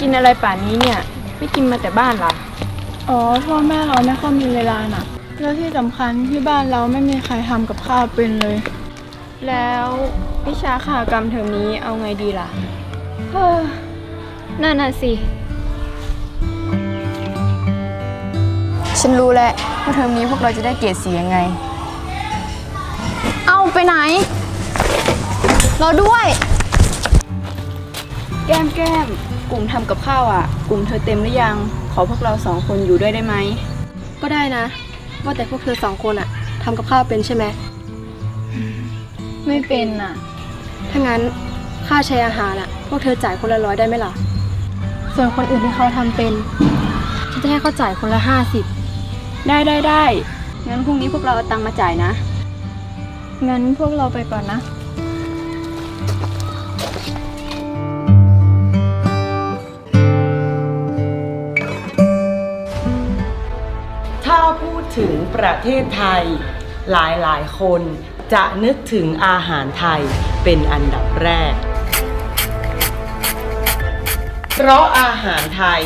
กินอะไรป่านนี้เนี่ย ไม่กินมาแต่บ้านล่ะ อ๋อ พ่อแม่เราไม่ค่อยมีเวลาน่ะ แล้วที่สำคัญที่บ้านเราไม่มีใครทำกับข้าวเป็นเลย แล้ววิชาขากรรมเทอมนี้เอาไงดีล่ะเฮ้อนั่นน่ะสิ ฉันรู้แล้วว่าเทอมนี้พวกเราจะได้เกรดสียังไง เอาไปไหน รอด้วย แก้มแก้ม กลุ่มทำกับข้าวอะ กลุ่มเธอเต็มหรือยัง ขอพวกเราสองคนอยู่ด้วยได้ไหม ก็ได้นะ ว่าแต่พวกเธอสองคนอะทำกับข้าวเป็นใช่ไหม ไม่เป็นน่ะ ถ้างั้นค่าใช้อาหารอะพวกเธอจ่ายคนละร้อยได้ไหมล่ะ ส่วนคนอื่นที่เขาทำเป็นฉันจะให้เขาจ่ายคนละห้าสิบได้ได้ได้งั้นพรุ่งนี้พวกเราเอาตังค์มาจ่ายนะ งั้นพวกเราไปก่อนนะ ถึงประเทศไทย หลายหลายคนจะนึกถึงอาหารไทยเป็นอันดับแรก เพราะอาหารไทย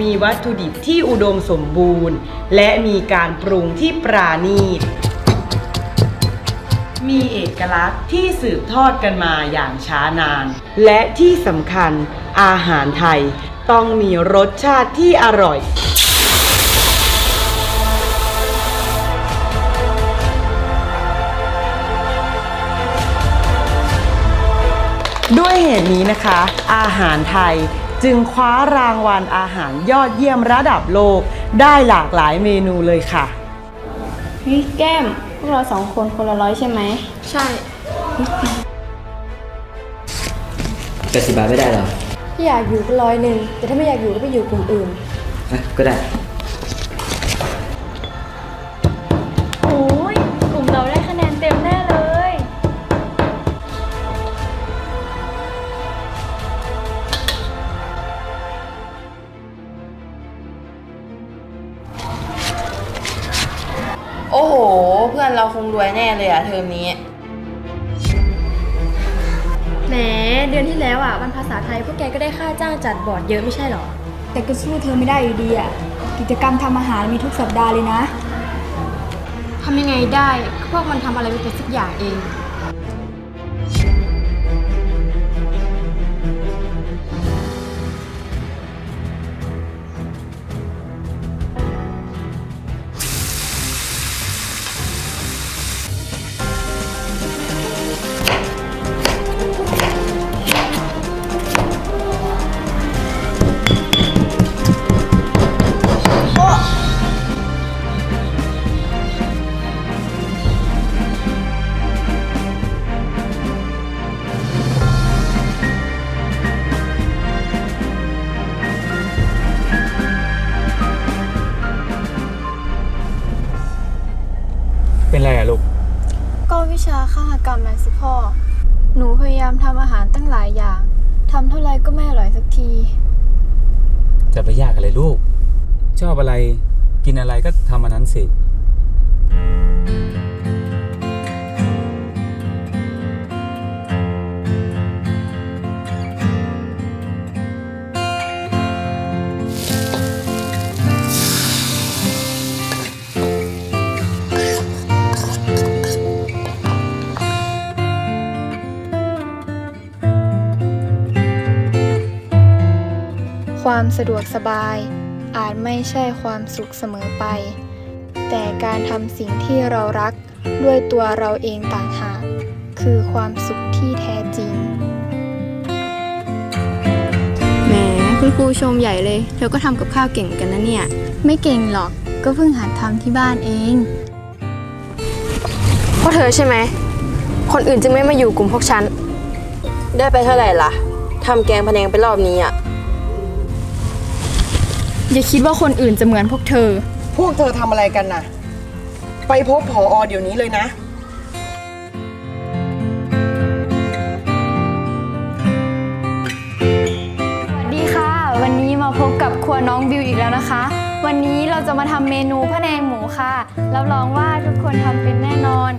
มีวัตถุดิบที่อุดมสมบูรณ์ และมีการปรุงที่ปราณีต มีเอกลักษณ์ที่สืบทอดกันมาอย่างช้านาน และที่สำคัญอาหารไทยต้องมีรสชาติที่อร่อย ด้วยเหตุนี้นะคะ อาหารไทยจึงคว้ารางวัลอาหารยอดเยี่ยมระดับโลก ได้หลากหลายเมนูเลยค่ะเฮ้ยแก้ม พวกเราสองคนคนละร้อยใช่ไหม ใช่ แปดสิบบาทไม่ได้เหรอถ้าอยากอยู่ก็ร้อยหนึ่ง แต่ถ้าไม่อยากอยู่ก็ไปอยู่กลุ่มอื่นอะก็ได้ อนเราคงรวยแน่เลยอะเทอมนี้ แหมเดือนที่แล้วอะวันภาษาไทยพวกแกก็ได้ค่าจ้างจัดบอร์ดเยอะไม่ใช่เหรอ แต่ก็สู้เธอไม่ได้อยู่ดีอะ กิจกรรมทำอาหารมีทุกสัปดาห์เลยนะ ทำยังไงได้ก็พวกมันทำอะไรไม่เป็นสักอย่างเอง เป็นไรอะลูก ก็วิชาข้ากรรมนะสิพ่อ หนูพยายามทำอาหารตั้งหลายอย่างทำเท่าไรก็ไม่อร่อยสักที จะไปยากอะไรลูก ชอบอะไร กินอะไรก็ทำอันนั้นสิ ความสะดวกสบาย อาจไม่ใช่ความสุขเสมอไป แต่การทำสิ่งที่เรารักด้วยตัวเราเองต่างหาก คือความสุขที่แท้จริง แหมคุณครูชมใหญ่เลย เธอก็ทำกับข้าวเก่งกันนะเนี่ย ไม่เก่งหรอกก็เพิ่งหัดทำที่บ้านเองเพราะเธอใช่ไหม คนอื่นจึงไม่มาอยู่กลุ่มพวกฉัน ได้ไปเท่าไหร่ล่ะ ทำแกงพะแนงไปรอบนี้อะ อย่าคิดว่าคนอื่นจะเหมือนพวกเธอ พวกเธอทำอะไรกันน่ะ ไปพบผออเดี๋ยวนี้เลยนะ สวัสดีค่ะ วันนี้มาพบกับครัวน้องบิวอีกแล้วนะคะ วันนี้เราจะมาทำเมนูพะแนงหมูค่ะรับรองว่าทุกคนทำเป็นแน่นอน